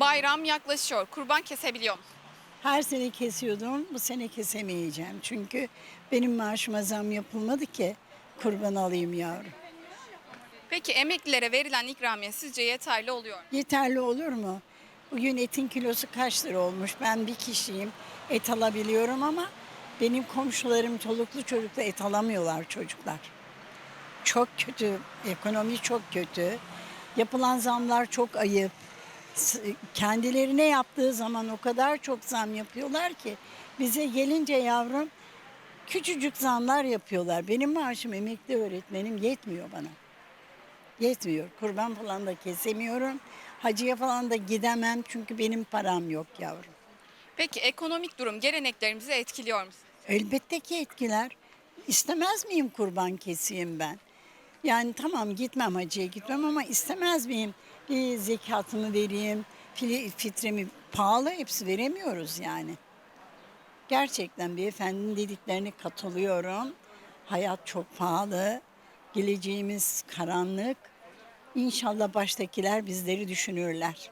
Bayram yaklaşıyor. Kurban kesebiliyor musun? Her sene kesiyordum, bu sene kesemeyeceğim. Çünkü benim maaşıma zam yapılmadı ki kurban alayım yavrum. Peki emeklilere verilen ikramiye sizce yeterli oluyor mu? Yeterli olur mu? Bugün etin kilosu kaç lira olmuş? Ben bir kişiyim, et alabiliyorum ama benim komşularım çoluklu çocuklu et alamıyorlar çocuklar. Çok kötü, ekonomi çok kötü. Yapılan zamlar çok ayıp. Kendilerine yaptığı zaman o kadar çok zam yapıyorlar ki bize gelince yavrum küçücük zamlar yapıyorlar. Benim maaşım emekli öğretmenim yetmiyor bana. Yetmiyor. Kurban falan da kesemiyorum. Hacıya falan da gidemem çünkü benim param yok yavrum. Peki ekonomik durum geleneklerimizi etkiliyor mu? Elbette ki etkiler. İstemez miyim kurban keseyim ben? Yani tamam gitmem hacıya gitmem ama istemez miyim? Bir zekatımı vereyim, fitremi pahalı hepsi veremiyoruz yani. Gerçekten beyefendinin dediklerine katılıyorum. Hayat çok pahalı. Geleceğimiz karanlık. İnşallah baştakiler bizleri düşünürler.